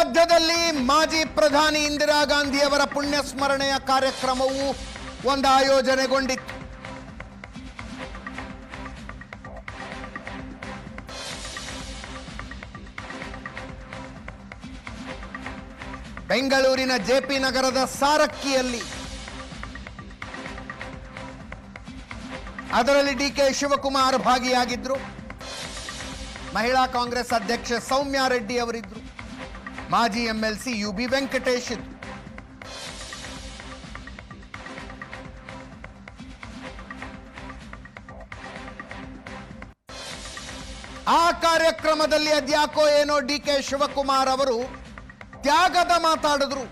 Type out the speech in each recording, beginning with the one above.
ಮಧ್ಯದಲ್ಲಿ ಮಾಜಿ ಪ್ರಧಾನಿ ಇಂದಿರಾ ಗಾಂಧಿಯವರ ಪುಣ್ಯ ಸ್ಮರಣೆಯ ಕಾರ್ಯಕ್ರಮವು ಒಂದು ಆಯೋಜನೆಗೊಂಡಿತ್ತು ಬೆಂಗಳೂರಿನ ಜೆಪಿ ನಗರದ ಸಾರಕ್ಕಿಯಲ್ಲಿ. ಅದರಲ್ಲಿ ಡಿ ಕೆ ಶಿವಕುಮಾರ್ ಭಾಗಿಯಾಗಿದ್ರು. ಮಹಿಳಾ ಕಾಂಗ್ರೆಸ್ ಅಧ್ಯಕ್ಷೆ ಸೌಮ್ಯಾ ರೆಡ್ಡಿ ಅವರಿದ್ರು. ಮಾಜಿ ಎಂಎಲ್ಸಿ ಯು ಬಿ ವೆಂಕಟೇಶ್. ಆ ಕಾರ್ಯಕ್ರಮದಲ್ಲಿ ಅದ್ಯಾಕೋ ಏನೋ ಡಿ ಕೆ ಶಿವಕುಮಾರ್ ಅವರು ತ್ಯಾಗದ ಮಾತಾಡಿದ್ರು.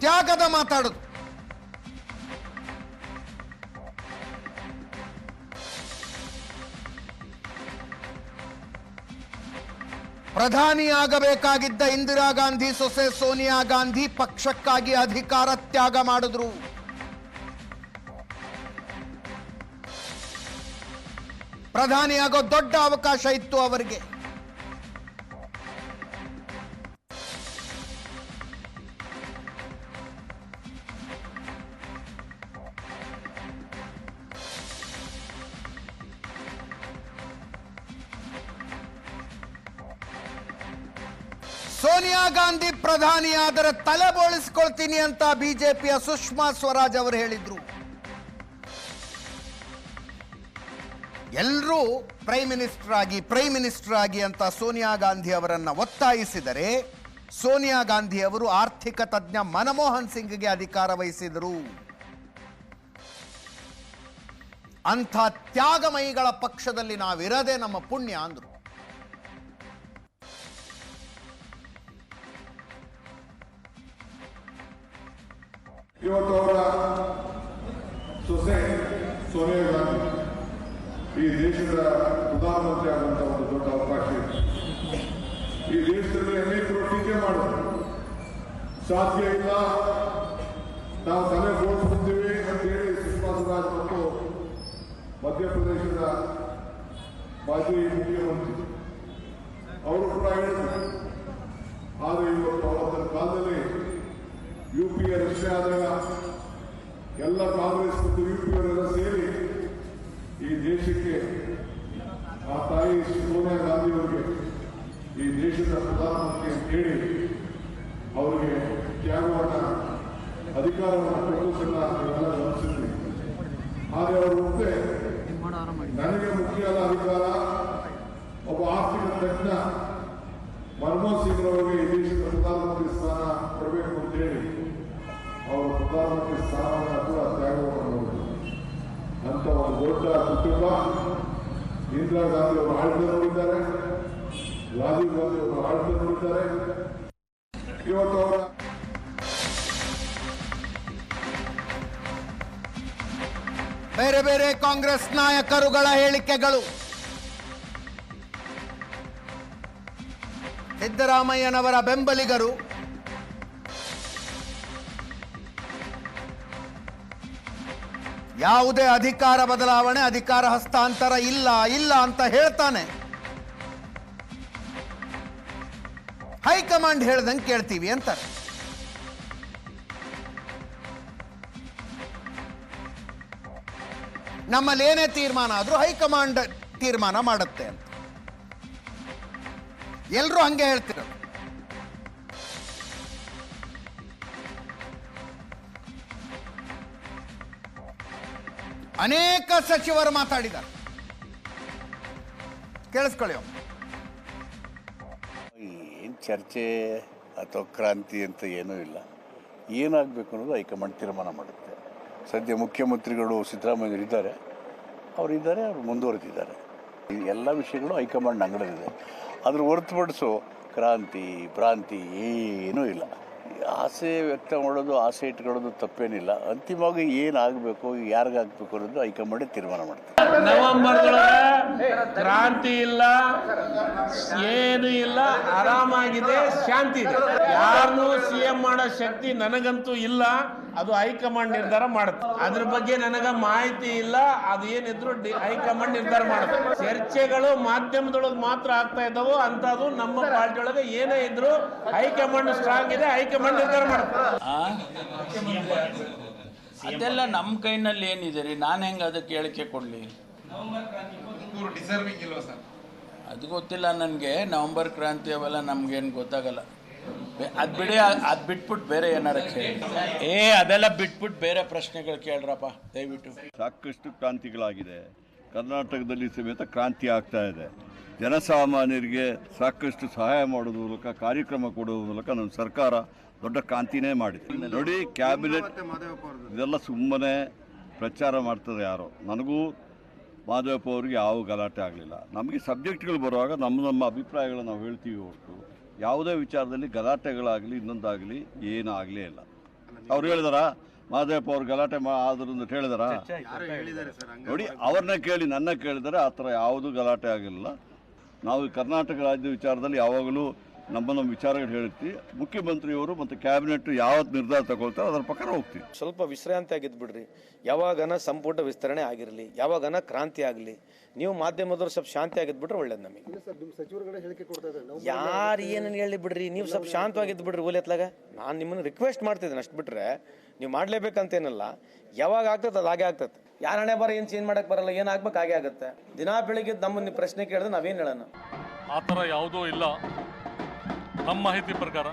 ತ್ಯಾಗದ ಮಾತಾಡುದು ಪ್ರಧಾನಿಯಾಗಬೇಕಾಗಿದ್ದ ಇಂದಿರಾ ಗಾಂಧಿ, ಸೊಸೆ ಸೋನಿಯಾ ಗಾಂಧಿ ಪಕ್ಷಕ್ಕಾಗಿ ಅಧಿಕಾರ ತ್ಯಾಗ ಮಾಡಿದ್ರು. ಪ್ರಧಾನಿಯಾಗೋ ದೊಡ್ಡ ಅವಕಾಶ ಇತ್ತು ಅವರಿಗೆ. ಸೋನಿಯಾ ಗಾಂಧಿ ಪ್ರಧಾನಿಯಾದರೆ ತಲೆ ಬೋಳಿಸ್ಕೊಳ್ತೀನಿ ಅಂತ ಬಿಜೆಪಿಯ ಸುಷ್ಮಾ ಸ್ವರಾಜ್ ಅವರು ಹೇಳಿದ್ರು. ಎಲ್ಲರೂ ಪ್ರೈಮ್ ಮಿನಿಸ್ಟರ್ ಆಗಿ ಪ್ರೈಮ್ ಮಿನಿಸ್ಟರ್ ಆಗಿ ಅಂತ ಸೋನಿಯಾ ಗಾಂಧಿ ಅವರನ್ನ ಒತ್ತಾಯಿಸಿದರೆ ಸೋನಿಯಾ ಗಾಂಧಿ ಅವರು ಆರ್ಥಿಕ ತಜ್ಞ ಮನಮೋಹನ್ ಸಿಂಗ್ಗೆ ಅಧಿಕಾರ ವಹಿಸಿದರು. ಅಂಥ ತ್ಯಾಗಮಯಿಗಳ ಪಕ್ಷದಲ್ಲಿ ನಾವಿರದೆ ನಮ್ಮ ಪುಣ್ಯ ಅಂದ್ರು. ಇವತ್ತು ಅವರ ಸೊಸೆ ಸೋನಿಯಾ ಈ ದೇಶದ ಪ್ರಧಾನಮಂತ್ರಿ ಆಗುವಂತ ಒಂದು ದೊಡ್ಡ ಅವಕಾಶ ಇದೆ. ಈ ದೇಶದಲ್ಲಿ ಅನೇಕರು ಟೀಕೆ ಮಾಡಿದ್ರು. ಸಾಧ್ಯ ಇಲ್ಲ, ನಾವು ತಲೆ ಬೋಳಿಸ್ಬಿಡ್ತೀವಿ ಅಂತ ಹೇಳಿ ಸುಷ್ಮಾ ಸ್ವರಾಜ್ ಮತ್ತು ಮಧ್ಯಪ್ರದೇಶದ ಮಾಜಿ ಮುಖ್ಯಮಂತ್ರಿ. ಅವರು ಕೂಡ ಹೇಳಿದ್ರು. ಆದರೆ ಇವತ್ತು ಅವತ್ತಿನ ಕಾಲದಲ್ಲಿ ಯು ಪಿ ಎ ರಕ್ಷೆ ಆದಾಗ ಎಲ್ಲ ಕಾಂಗ್ರೆಸ್ ಮತ್ತು ಯು ಪಿ ಅವರೆಲ್ಲ ಸೇರಿ ಈ ದೇಶಕ್ಕೆ ಆ ತಾಯಿ ಸೋನಿಯಾ ಗಾಂಧಿ ಅವರಿಗೆ ಈ ದೇಶದ ಪ್ರಧಾನಮಂತ್ರಿ ಹೇಳಿ ಅವರಿಗೆ ತ್ಯಾಗವನ್ನ, ಅಧಿಕಾರವನ್ನು ಕೊಟ್ಟಿಲ್ಲ ನಾವೆಲ್ಲ ಗಮನಿಸಿದ್ವಿ. ಆದರೆ ಅವರು ಮುಂದೆ ನನಗೆ ಮುಖ್ಯವಾದ ಅಧಿಕಾರ ಒಬ್ಬ ಆರ್ಥಿಕ ತಜ್ಞ ಮನಮೋಹನ್ ಸಿಂಗ್ ಅವರಿಗೆ ಈ ದೇಶದ ಪ್ರಧಾನಮಂತ್ರಿ ಸ್ಥಾನ ಅವರು ಅಂತ ಒಂದು ದೊಡ್ಡ ಅವರು ಅವರು ಇವತ್ತು ಅವರ ಬೇರೆ ಬೇರೆ ಕಾಂಗ್ರೆಸ್ ನಾಯಕರುಗಳ ಹೇಳಿಕೆಗಳು. ಸಿದ್ದರಾಮಯ್ಯನವರ ಬೆಂಬಲಿಗರು ಯಾವುದೇ ಅಧಿಕಾರ ಬದಲಾವಣೆ, ಅಧಿಕಾರ ಹಸ್ತಾಂತರ ಇಲ್ಲ ಇಲ್ಲ ಅಂತ ಹೇಳ್ತಾನೆ. ಹೈಕಮಾಂಡ್ ಹೇಳ್ದಂಗೆ ಕೇಳ್ತೀವಿ ಅಂತಾರೆ. ನಮ್ಮಲ್ಲಿ ಏನೇ ತೀರ್ಮಾನ ಆದರೂ ಹೈಕಮಾಂಡ್ ತೀರ್ಮಾನ ಮಾಡುತ್ತೆ ಅಂತ. ಎಲ್ಲರೂ ಹಂಗೆ ಹೇಳ್ತಿರೋದು. ಅನೇಕ ಸಚಿವರು ಮಾತಾಡಿದ್ದಾರೆ. ಕೇಳಿಸ್ಕೊಳ್ಳಿ. ಏನು ಚರ್ಚೆ ಅಥವಾ ಕ್ರಾಂತಿ ಅಂತ ಏನೂ ಇಲ್ಲ. ಏನಾಗಬೇಕು ಅನ್ನೋದು ಹೈಕಮಾಂಡ್ ತೀರ್ಮಾನ ಮಾಡುತ್ತೆ. ಸದ್ಯ ಮುಖ್ಯಮಂತ್ರಿಗಳು ಸಿದ್ದರಾಮಯ್ಯ ಇದ್ದಾರೆ. ಅವರಿದ್ದಾರೆ, ಅವರು ಮುಂದುವರೆದಿದ್ದಾರೆ. ಈ ಎಲ್ಲ ವಿಷಯಗಳು ಹೈಕಮಾಂಡ್ ಅಂಗಡದಿದೆ ಅದ್ರ ಹೊರತುಪಡಿಸು ಕ್ರಾಂತಿ, ಭ್ರಾಂತಿ ಏನೂ ಇಲ್ಲ. ಆಸೆ ವ್ಯಕ್ತ ಮಾಡೋದು ಆಸೆ ಇಟ್ಕೊಳ್ಳೋದು ತಪ್ಪೇನಿಲ್ಲ. ಅಂತಿಮವಾಗಿ ಏನಾಗಬೇಕು ಯಾರಿಗಾಗಬೇಕು ಅನ್ನೋದು ಹೈಕಮಾಂಡ್ ತೀರ್ಮಾನ ಮಾಡ್ತಾರೆ ಕ್ರಾಂತಿ ಇಲ್ಲ, ಏನು ಇಲ್ಲ, ಆರಾಮಾಗಿದೆ, ಶಾಂತಿ ಇದೆ. ಯಾರನ್ನೂ ಸಿ ಎಂ ಮಾಡೋ ಶಕ್ತಿ ನನಗಂತೂ ಇಲ್ಲ, ಅದು ಹೈಕಮಾಂಡ್ ನಿರ್ಧಾರ ಮಾಡುತ್ತೆ. ಅದ್ರ ಬಗ್ಗೆ ನನಗ ಮಾಹಿತಿ ಇಲ್ಲ, ಅದು ಏನಿದ್ರು ಹೈಕಮಾಂಡ್ ನಿರ್ಧಾರ ಮಾಡುತ್ತೆ. ಚರ್ಚೆಗಳು ಮಾಧ್ಯಮದೊಳಗೆ ಮಾತ್ರ ಆಗ್ತಾ ಇದ್ದಾವೆ ಅಂತದ್ದು ನಮ್ಮ ಪಾರ್ಟಿ ಒಳಗೆ ಏನೇ ಇದ್ರು ಹೈಕಮಾಂಡ್ ಸ್ಟ್ರಾಂಗ್ ಇದೆ, ಹೈಕಮಾಂಡ್ ನಿರ್ಧಾರ ಮಾಡುತ್ತೆ? ಅದೆಲ್ಲ ನಮ್ಮ ಕೈನಲ್ಲಿ ಏನಿದೆ ರೀ? ನಾನು ಹೆಂಗೆ ಅದಕ್ಕೆ ಹೇಳಿಕೆ ಕೊಡಲಿ? ಅದು ಗೊತ್ತಿಲ್ಲ ನನಗೆ. ನವಂಬರ್ ಕ್ರಾಂತಿ ಅವೆಲ್ಲ ನಮ್ಗೇನು ಗೊತ್ತಾಗಲ್ಲ. ಅದು ಬಿಡಿ ಅದು ಬಿಟ್ಬಿಟ್ಟು ಬೇರೆ ಏನಾರ ಕೇಳಿ. ಏ ಅದೆಲ್ಲ ಬಿಟ್ಬಿಟ್ಟು ಬೇರೆ ಪ್ರಶ್ನೆಗಳು ಕೇಳ್ರಪ್ಪ ದಯವಿಟ್ಟು. ಸಾಕಷ್ಟು ಕ್ರಾಂತಿಗಳಾಗಿದೆ. ಕರ್ನಾಟಕದಲ್ಲಿ ಸಮೇತ ಕ್ರಾಂತಿ ಆಗ್ತಾ ಇದೆ. ಜನಸಾಮಾನ್ಯರಿಗೆ ಸಾಕಷ್ಟು ಸಹಾಯ ಮಾಡೋದ್ರ ಮೂಲಕ ಕಾರ್ಯಕ್ರಮ ಕೊಡುವ ಮೂಲಕ ನಮ್ಮ ಸರ್ಕಾರ ದೊಡ್ಡ ಕ್ರಾಂತಿನೇ ಮಾಡಿದೆ. ನೋಡಿ ಕ್ಯಾಬಿನೆಟ್ ಇದೆಲ್ಲ ಸುಮ್ಮನೆ ಪ್ರಚಾರ ಮಾಡ್ತದೆ ಯಾರೋ. ನನಗೂ ಮಾಧವಪ್ಪ ಅವ್ರಿಗೆ ಯಾವ ಗಲಾಟೆ ಆಗಲಿಲ್ಲ. ನಮಗೆ ಸಬ್ಜೆಕ್ಟ್ಗಳು ಬರುವಾಗ ನಮ್ಮ ನಮ್ಮ ಅಭಿಪ್ರಾಯಗಳನ್ನು ನಾವು ಹೇಳ್ತೀವಿ ಹೊರತು. ಯಾವುದೇ ವಿಚಾರದಲ್ಲಿ ಗಲಾಟೆಗಳಾಗಲಿ ಇನ್ನೊಂದಾಗಲಿ ಏನೂ ಆಗಲೇ ಇಲ್ಲ. ಅವ್ರು ಹೇಳಿದಾರ? ಮಾದೇವಪ್ಪ ಅವ್ರು ಗಲಾಟೆ ಮಾ ಆದ್ರು ಅಂತ ಹೇಳಿದಾರ? ನೋಡಿ ಅವ್ರನ್ನ ಕೇಳಿ ನನ್ನ ಕೇಳಿದರೆ ಆ ಥರ ಯಾವುದೂ ಗಲಾಟೆ ಆಗಿಲ್ಲ. ನಾವು ಕರ್ನಾಟಕ ರಾಜ್ಯದ ವಿಚಾರದಲ್ಲಿ ಯಾವಾಗಲೂ ನಮ್ಮ ನಮ್ಮ ವಿಚಾರಗಳು ಹೇಳ್ತೀವಿ ಮುಖ್ಯಮಂತ್ರಿಯವರು ಮತ್ತು ಕ್ಯಾಬಿನೆಟ್ ಯಾವ ನಿರ್ಧಾರ ತಗೊಳ್ತಾರೆ ಅದರ ಪ್ರಕಾರ ಹೋಗ್ತೀವಿ. ಸ್ವಲ್ಪ ವಿಶ್ರಾಂತಿ ಆಗಿದ್ದು ಬಿಡ್ರಿ ಯಾವಾಗನ ಸಂಪುಟ ವಿಸ್ತರಣೆ ಆಗಿರಲಿ ಯಾವಾಗನ ಕ್ರಾಂತಿ ಆಗಲಿ ನೀವು ಮಾಧ್ಯಮದವ್ರು ಸ್ವಲ್ಪ ಶಾಂತಿ ಆಗಿದ್ದು ಬಿಟ್ರೆ ಒಳ್ಳೇದು ನಮಗೆ. ಯಾರು ಏನನ್ನು ಹೇಳಿ ಬಿಡ್ರಿ ನೀವು ಸ್ವಲ್ಪ ಶಾಂತವಾಗಿದ್ದು ಬಿಡ್ರಿ ಓಲೆತ್ಲಾಗ ನಾನು ನಿಮ್ಮನ್ನು ರಿಕ್ವೆಸ್ಟ್ ಮಾಡ್ತಿದ್ದೀನಿ ಅಷ್ಟು ಬಿಟ್ರೆ ನೀವು ಮಾಡಲೇಬೇಕಂತೇನಲ್ಲ. ಯಾವಾಗ ಆಗ್ತದೆ ಅದು ಹಾಗೆ ಆಗ್ತದೆ. ಯಾರ ಹಣೆ ಬರ ಏನು ಚೇಂಜ್ ಮಾಡಕ್ ಬರಲ್ಲ ಏನು ಆಗ್ಬೇಕು ಹಾಗೆ ಆಗುತ್ತೆ. ದಿನಾ ಬೆಳಿಗ್ಗೆ ನಮ್ಮನ್ನ ಪ್ರಶ್ನೆ ಕೇಳಿದ್ರೆ ನಾವೇನು ಹೇಳೋಣ? ಆ ಥರ ಯಾವುದೂ ಇಲ್ಲ. ನಮ್ಮ ಮಾಹಿತಿ ಪ್ರಕಾರ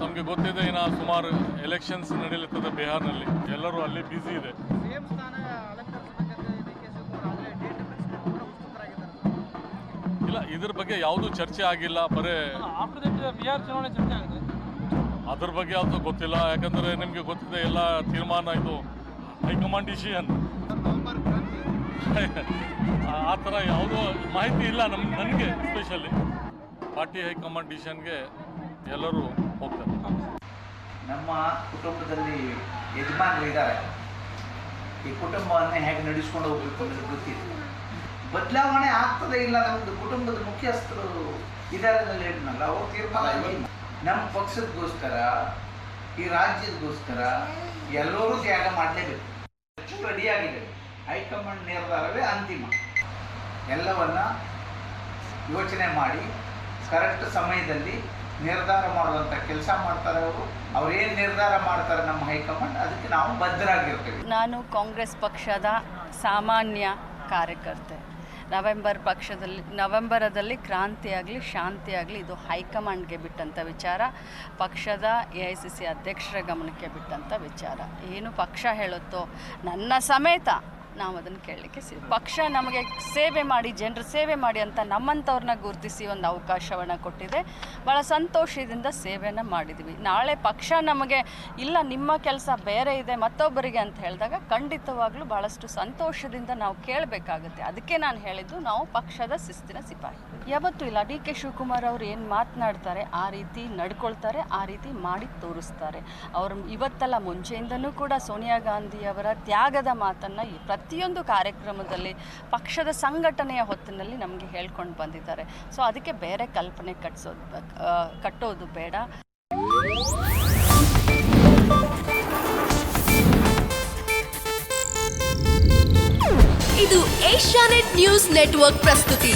ನಮಗೆ ಗೊತ್ತಿದೆ ಇನ್ನು ಸುಮಾರು ಎಲೆಕ್ಷನ್ಸ್ ನಡೀಲಿರ್ತದೆ ಬಿಹಾರ್ನಲ್ಲಿ. ಎಲ್ಲರೂ ಅಲ್ಲಿ ಬ್ಯುಸಿ ಇದೆ. ಇಲ್ಲ ಇದ್ರ ಬಗ್ಗೆ ಯಾವುದೂ ಚರ್ಚೆ ಆಗಿಲ್ಲ ಬರೇ ಅದ್ರ ಬಗ್ಗೆ ಯಾವುದು ಗೊತ್ತಿಲ್ಲ ಯಾಕಂದ್ರೆ ನಿಮಗೆ ಗೊತ್ತಿದೆ ಎಲ್ಲ ತೀರ್ಮಾನ ಇದು ಹೈಕಮಾಂಡ್ ಡಿಸಿಷನ್ ಆ ಥರ ಯಾವುದೋ ಮಾಹಿತಿ ಇಲ್ಲ ನಮ್ ನನಗೆ ಸ್ಪೆಷಲಿ ಪಾರ್ಟಿ ಹೈಕಮಾಂಡ್ ಡಿಸಿಷನ್ಗೆ ಎಲ್ಲರೂ ಹೋಗ್ತಾರೆ. ನಮ್ಮ ಕುಟುಂಬದಲ್ಲಿ ಯಜಮಾನರು ಇದ್ದಾರೆ. ಈ ಕುಟುಂಬವನ್ನು ಹೇಗೆ ನಡೆಸ್ಕೊಂಡು ಹೋಗ್ಬೇಕು ಅನ್ನೋದು ಗೊತ್ತಿದೆ ಬದಲಾವಣೆ ಆಗ್ತದೆ ಇಲ್ಲ ನಮ್ಮದು ಕುಟುಂಬದ ಮುಖ್ಯಸ್ಥರು ಇದಾರೆ ಹೇಳಿದ್ನಲ್ಲ ಅವ್ರು ತೀರ್ಮಾನ? ನಮ್ಮ ಪಕ್ಷದಗೋಸ್ಕರ ಈ ರಾಜ್ಯದಗೋಸ್ಕರ ಎಲ್ಲರೂ ತ್ಯಾಗ ಮಾಡಲೇಬೇಕು. ರೆಡಿಯಾಗಿದೆ ಹೈಕಮಾಂಡ್ ನಿರ್ಧಾರವೇ ಅಂತಿಮ. ಎಲ್ಲವನ್ನ ಯೋಚನೆ ಮಾಡಿ ಕರೆಕ್ಟ್ ಸಮಯದಲ್ಲಿ ನಿರ್ಧಾರ ಮಾಡುವಂಥ ಕೆಲಸ ಮಾಡ್ತಾರೆ ಅವರು. ಅವ್ರೇನು ನಿರ್ಧಾರ ಮಾಡ್ತಾರೆ ನಮ್ಮ ಹೈಕಮಾಂಡ್, ಅದಕ್ಕೆ ನಾವು ಬದ್ಧರಾಗಿರ್ತೇವೆ. ನಾನು ಕಾಂಗ್ರೆಸ್ ಪಕ್ಷದ ಸಾಮಾನ್ಯ ಕಾರ್ಯಕರ್ತೆ. ನವೆಂಬರ್ ಪಕ್ಷದಲ್ಲಿ, ನವೆಂಬರದಲ್ಲಿ ಕ್ರಾಂತಿ ಆಗಲಿ, ಶಾಂತಿ ಆಗಲಿ, ಇದು ಹೈಕಮಾಂಡ್ಗೆ ಬಿಟ್ಟಂಥ ವಿಚಾರ. ಪಕ್ಷದ ಎ ಐ ಸಿ ಸಿ ಅಧ್ಯಕ್ಷರ ಗಮನಕ್ಕೆ ಬಿಟ್ಟಂಥ ವಿಚಾರ. ಏನು ಪಕ್ಷ ಹೇಳುತ್ತೋ, ನನ್ನ ಸಮೇತ ನಾವು ಅದನ್ನು ಕೇಳಲಿಕ್ಕೆ ಸಿ ಪಕ್ಷ ನಮಗೆ ಸೇವೆ ಮಾಡಿ, ಜನರ ಸೇವೆ ಮಾಡಿ ಅಂತ ನಮ್ಮಂಥವ್ರನ್ನ ಗುರುತಿಸಿ ಒಂದು ಅವಕಾಶವನ್ನು ಕೊಟ್ಟಿದೆ. ಭಾಳ ಸಂತೋಷದಿಂದ ಸೇವೆಯನ್ನು ಮಾಡಿದ್ವಿ. ನಾಳೆ ಪಕ್ಷ ನಮಗೆ ಇಲ್ಲ, ನಿಮ್ಮ ಕೆಲಸ ಬೇರೆ ಇದೆ, ಮತ್ತೊಬ್ಬರಿಗೆ ಅಂತ ಹೇಳಿದಾಗ ಖಂಡಿತವಾಗ್ಲೂ ಭಾಳಷ್ಟು ಸಂತೋಷದಿಂದ ನಾವು ಕೇಳಬೇಕಾಗುತ್ತೆ. ಅದಕ್ಕೆ ನಾನು ಹೇಳಿದ್ದು, ನಾವು ಪಕ್ಷದ ಶಿಸ್ತಿನ ಸಿಪಾಯಿ. ಯಾವತ್ತೂ ಇಲ್ಲ, ಡಿ ಕೆ ಶಿವಕುಮಾರ್ ಅವರು ಏನು ಮಾತನಾಡ್ತಾರೆ, ಆ ರೀತಿ ನಡ್ಕೊಳ್ತಾರೆ, ಆ ರೀತಿ ಮಾಡಿ ತೋರಿಸ್ತಾರೆ. ಅವರು ಇವತ್ತಲ್ಲ ಮುಂಚೆಯಿಂದನೂ ಕೂಡ ಸೋನಿಯಾ ಗಾಂಧಿಯವರ ತ್ಯಾಗದ ಮಾತನ್ನು ಈ ಪ್ರತಿಯೊಂದು ಕಾರ್ಯಕ್ರಮದಲ್ಲಿ ಪಕ್ಷದ ಸಂಘಟನೆಯ ಹೊತ್ತಿನಲ್ಲಿ ನಮಗೆ ಹೇಳ್ಕೊಂಡು ಬಂದಿದ್ದಾರೆ. ಸೊ ಅದಕ್ಕೆ ಬೇರೆ ಕಲ್ಪನೆ ಕಟ್ಸೋದು ಕಟ್ಟೋದು ಬೇಡ. ಇದು ಏಷ್ಯಾನೆಟ್ ನ್ಯೂಸ್ ನೆಟ್ವರ್ಕ್ ಪ್ರಸ್ತುತಿ.